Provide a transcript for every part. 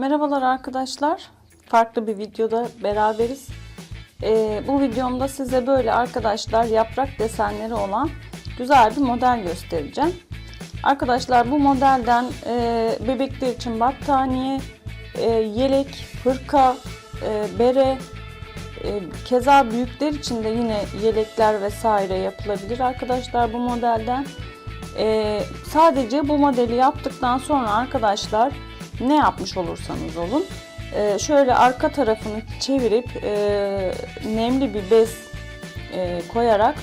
Merhabalar arkadaşlar. Farklı bir videoda beraberiz. Ee, bu videomda size böyle arkadaşlar yaprak desenleri olan güzel bir model göstereceğim. Arkadaşlar bu modelden e, bebekler için battaniye, e, yelek, hırka, e, bere, e, keza büyükler için de yine yelekler vesaire yapılabilir arkadaşlar bu modelden. E, sadece bu modeli yaptıktan sonra arkadaşlar ne yapmış olursanız olun e, şöyle arka tarafını çevirip e, nemli bir bez e, koyarak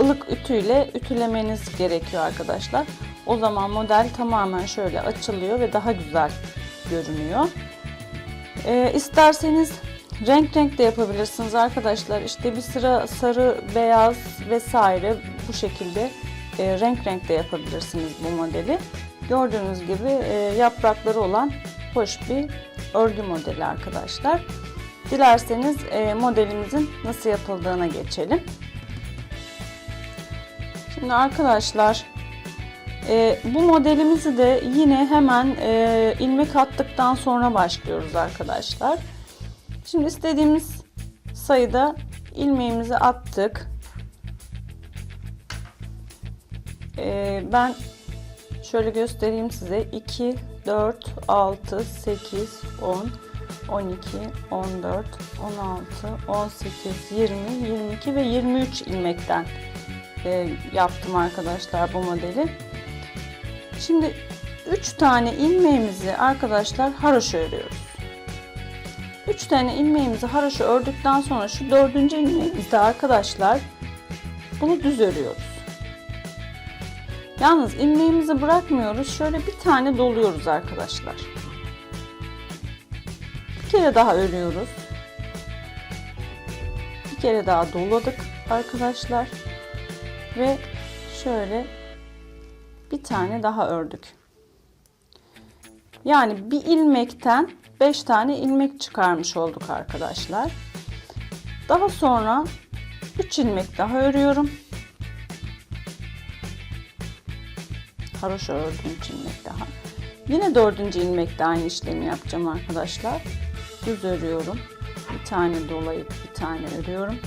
ılık ütüyle ütülemeniz gerekiyor arkadaşlar. O zaman model tamamen şöyle açılıyor ve daha güzel görünüyor. E, isterseniz renk renk de yapabilirsiniz arkadaşlar. İşte bir sıra sarı, beyaz vesaire bu şekilde e, renk renk de yapabilirsiniz bu modeli. Gördüğünüz gibi e, yaprakları olan hoş bir örgü modeli arkadaşlar. Dilerseniz e, modelimizin nasıl yapıldığına geçelim. Şimdi arkadaşlar e, bu modelimizi de yine hemen ilmek attıktan sonra başlıyoruz arkadaşlar. Şimdi istediğimiz sayıda ilmeğimizi attık. Ben şöyle göstereyim size. 2, 4, 6, 8, 10, 12, 14, 16, 18, 20, 22 ve 23 ilmekten e, yaptım arkadaşlar bu modeli. Şimdi 3 tane ilmeğimizi arkadaşlar haroşa örüyoruz. 3 tane ilmeğimizi haroşa ördükten sonra şu dördüncü ilmeğimizde arkadaşlar bunu düz örüyoruz. Yalnız ilmeğimizi bırakmıyoruz. Şöyle bir tane doluyoruz arkadaşlar. Bir kere daha örüyoruz. Bir kere daha doladık arkadaşlar. Ve şöyle bir tane daha ördük. Yani bir ilmekten 5 tane ilmek çıkarmış olduk arkadaşlar. Daha sonra 3 ilmek daha örüyorum. Haroşa ördüğüm ilmek daha. Yine dördüncü ilmekte aynı işlemi yapacağım arkadaşlar. Düz örüyorum. Bir tane dolayıp bir tane örüyorum.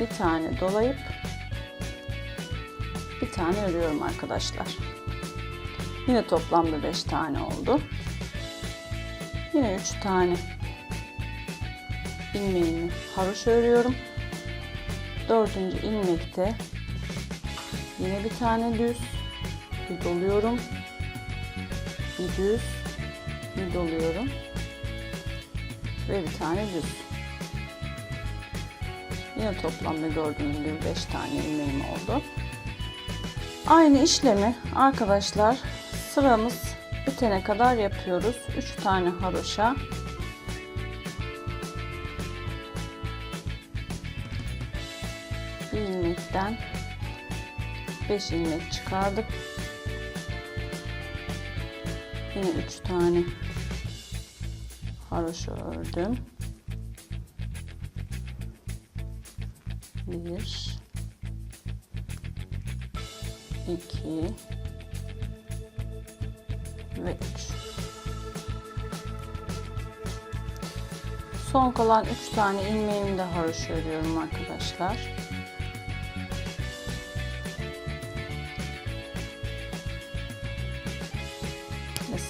Bir tane dolayıp bir tane örüyorum arkadaşlar. Yine toplamda 5 tane oldu. Yine 3 tane ilmeğimi haroşa örüyorum. Dördüncü ilmekte yine bir tane düz bir doluyorum. Bir düz. Bir doluyorum. Ve bir tane düz. Yine toplamda gördüğünüz gibi 5 tane ilmeğim oldu. Aynı işlemi arkadaşlar sıramız bitene kadar yapıyoruz. 3 tane haroşa. Bir ilmekten 5 ilmek çıkardık. Yine 3 tane haroşa ördüm. 1 2 ve 3 Son kalan 3 tane ilmeğimi de haroşa örüyorum arkadaşlar.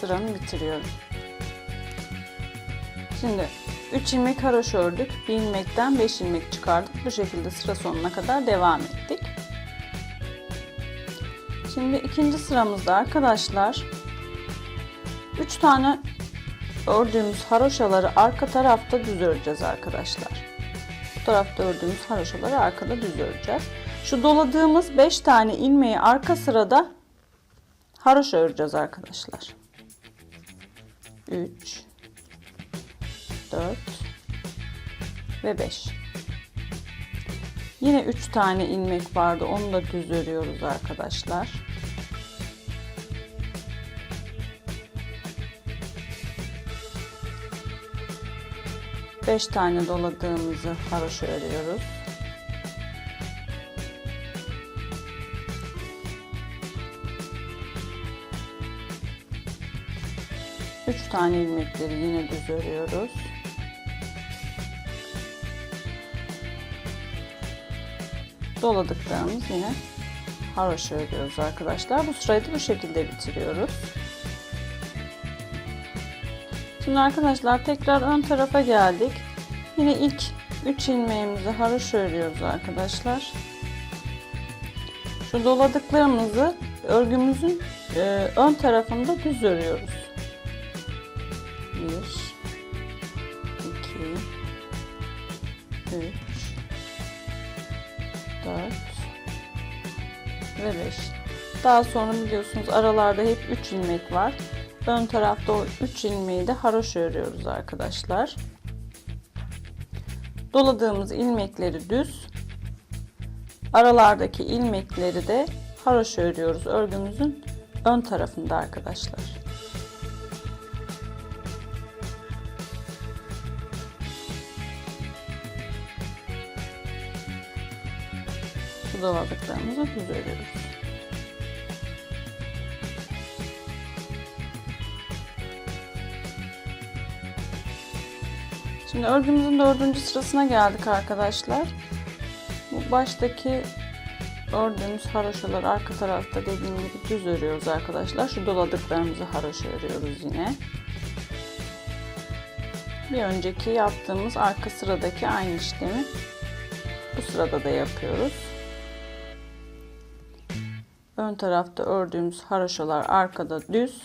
Sıramı bitiriyorum. Şimdi 3 ilmek haroşa ördük. 1 ilmekten 5 ilmek çıkardık. Bu şekilde sıra sonuna kadar devam ettik. Şimdi ikinci sıramızda arkadaşlar 3 tane ördüğümüz haroşaları arka tarafta düz öreceğiz arkadaşlar. Bu tarafta ördüğümüz haroşaları arkada düz öreceğiz. Şu doladığımız 5 tane ilmeği arka sırada haroşa öreceğiz arkadaşlar. 3 4 ve 5 Yine 3 tane ilmek vardı. Onu da düz örüyoruz arkadaşlar. Beş tane doladığımızı haroşa örüyoruz. Tane ilmekleri yine düz örüyoruz. Doladıklarımız yine haroşa örüyoruz arkadaşlar. Bu sırayı da bu şekilde bitiriyoruz. Şimdi arkadaşlar tekrar ön tarafa geldik. Yine ilk 3 ilmeğimizi haroşa örüyoruz arkadaşlar. Şu doladıklarımızı örgümüzün e, ön tarafında düz örüyoruz. 1 2 3 4 ve 5 daha sonra biliyorsunuz aralarda hep 3 ilmek var. Ön tarafta o 3 ilmeği de haroşa örüyoruz arkadaşlar. Doladığımız ilmekleri düz aralardaki ilmekleri de haroşa örüyoruz örgümüzün ön tarafında arkadaşlar bu doladıklarımızı düz örüyoruz. Şimdi örgümüzün dördüncü sırasına geldik arkadaşlar. Bu baştaki ördüğümüz haroşalar arka tarafta dediğim gibi düz örüyoruz arkadaşlar. Şu doladıklarımızı haroşa örüyoruz yine. Bir önceki yaptığımız arka sıradaki aynı işlemi bu sırada da yapıyoruz. Ön tarafta ördüğümüz haroşalar arkada düz.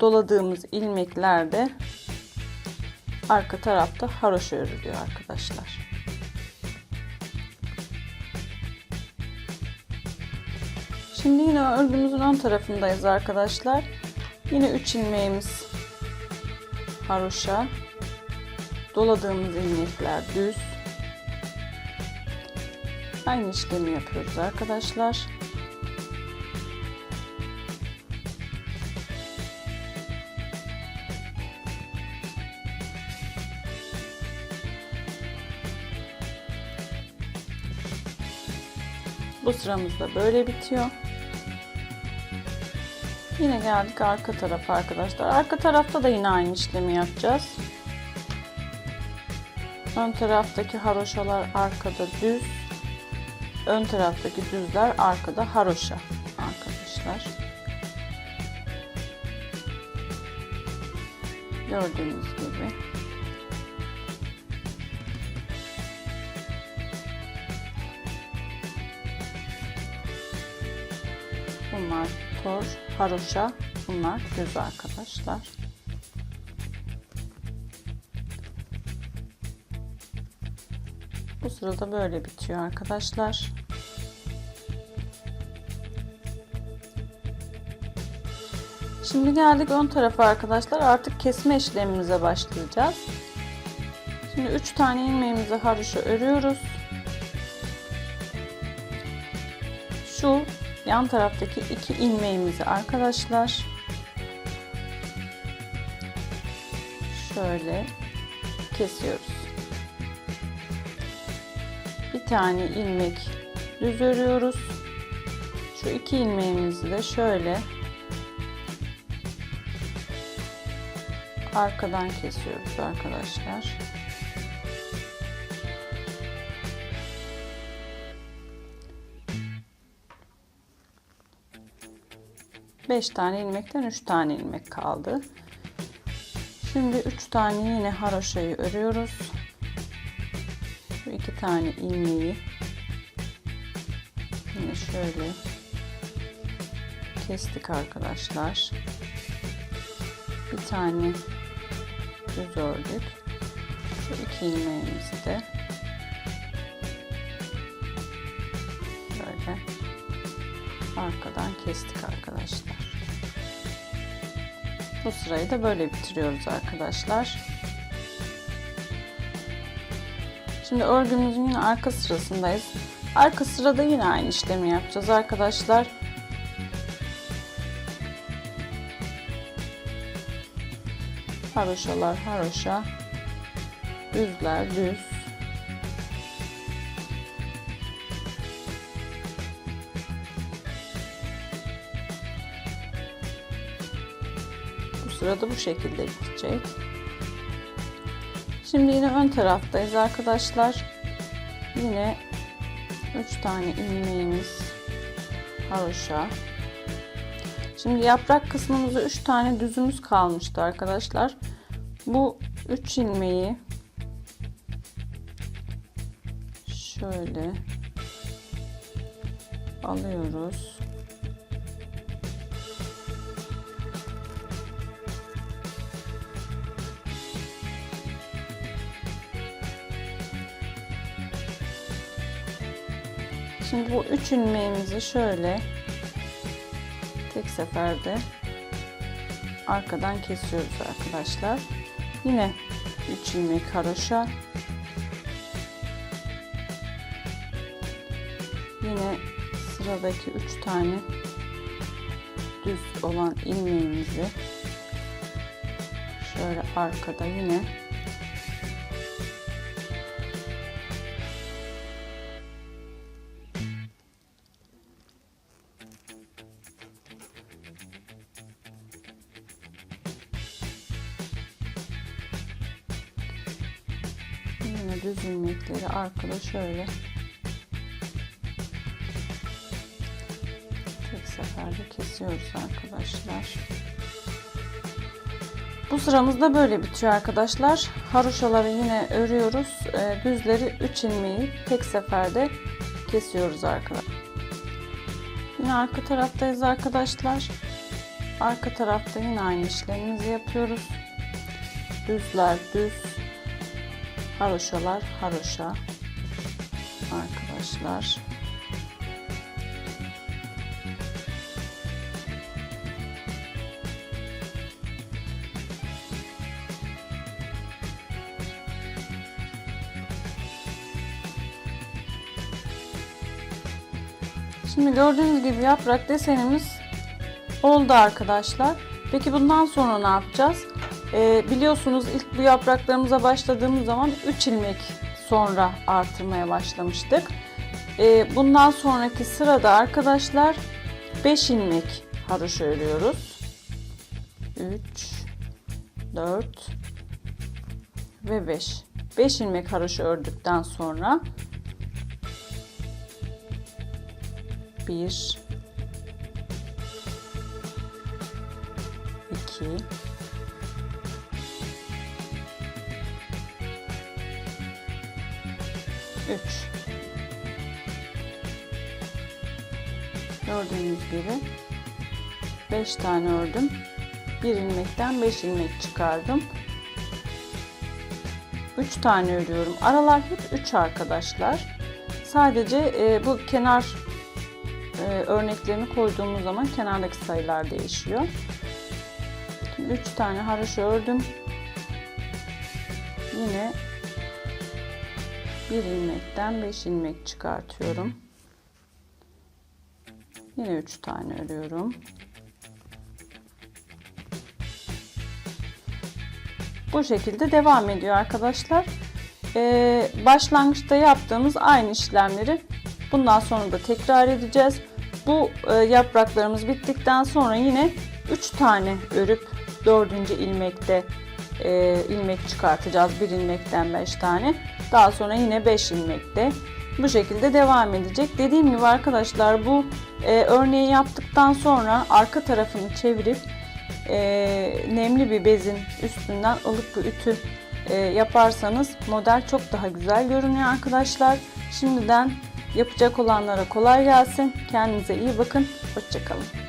Doladığımız ilmekler de arka tarafta haroşa örülüyor arkadaşlar. Şimdi yine örgümüzün ön tarafındayız arkadaşlar. Yine 3 ilmeğimiz haroşa. Doladığımız ilmekler düz. Aynı işlemi yapıyoruz arkadaşlar. Sıramız da böyle bitiyor. Yine geldik arka tarafa arkadaşlar. Arka tarafta da yine aynı işlemi yapacağız. Ön taraftaki haroşalar arkada düz. Ön taraftaki düzler arkada haroşa arkadaşlar. Gördüğünüz gibi. Bunlar tor, haroşa, bunlar düz arkadaşlar. Bu sırada böyle bitiyor arkadaşlar. Şimdi geldik ön tarafa arkadaşlar. Artık kesme işlemimize başlayacağız. Şimdi 3 tane ilmeğimizi haroşa örüyoruz. Şu yan taraftaki iki ilmeğimizi arkadaşlar şöyle kesiyoruz. Bir tane ilmek düz örüyoruz. Şu iki ilmeğimizi de şöyle arkadan kesiyoruz arkadaşlar. Beş tane ilmekten üç tane ilmek kaldı. Şimdi üç tane yine haroşayı örüyoruz. Şu iki tane ilmeği yine şöyle kestik arkadaşlar. Bir tane düz ördük. Şu iki ilmeğimizi de böyle arkadan kestik arkadaşlar. Bu sırayı da böyle bitiriyoruz arkadaşlar. Şimdi örgümüzün yine arka sırasındayız. Arka sırada yine aynı işlemi yapacağız arkadaşlar. Haroşalar haroşa, düzler düz. Sıra da bu şekilde gidecek. Şimdi yine ön taraftayız arkadaşlar. Yine 3 tane ilmeğimiz haroşa. Şimdi yaprak kısmımızda 3 tane düzümüz kalmıştı arkadaşlar. Bu 3 ilmeği şöyle alıyoruz. Şimdi bu üç ilmeğimizi şöyle tek seferde arkadan kesiyoruz arkadaşlar. Yine 3 ilmek haroşa. Yine sıradaki 3 tane düz olan ilmeğimizi şöyle arkada yine düz ilmekleri arkada şöyle tek seferde kesiyoruz arkadaşlar. Bu sıramız da böyle bitiyor arkadaşlar. Haroşaları yine örüyoruz. Ee, düzleri 3 ilmeği tek seferde kesiyoruz arkadaşlar. Yine arka taraftayız arkadaşlar. Arka tarafta yine aynı işlemimizi yapıyoruz. Düzler düz, haroşalar haroşa arkadaşlar. Şimdi gördüğünüz gibi yaprak desenimiz oldu arkadaşlar. Peki bundan sonra ne yapacağız? Ee, biliyorsunuz ilk bu yapraklarımıza başladığımız zaman 3 ilmek sonra artırmaya başlamıştık. Ee, bundan sonraki sırada arkadaşlar 5 ilmek haroşa örüyoruz. 3 4 ve 5. 5 ilmek haroşa ördükten sonra 1 2 3 Gördüğünüz gibi 5 tane ördüm. Bir ilmekten 5 ilmek çıkardım. 3 tane örüyorum. Aralar hep 3 arkadaşlar. Sadece e, bu kenar e, örneklerini koyduğumuz zaman kenardaki sayılar değişiyor. 3 tane haroşa ördüm. Yine bir ilmekten 5 ilmek çıkartıyorum. Yine 3 tane örüyorum. Bu şekilde devam ediyor arkadaşlar. Ee, başlangıçta yaptığımız aynı işlemleri bundan sonra da tekrar edeceğiz. Bu e, yapraklarımız bittikten sonra yine 3 tane örüp 4. ilmekte e, ilmek çıkartacağız. Bir ilmekten 5 tane. Daha sonra yine 5 ilmekte. Bu şekilde devam edecek. Dediğim gibi arkadaşlar bu e, örneği yaptıktan sonra arka tarafını çevirip e, nemli bir bezin üstünden ılık bir ütü e, yaparsanız model çok daha güzel görünüyor arkadaşlar. Şimdiden yapacak olanlara kolay gelsin. Kendinize iyi bakın. Hoşçakalın.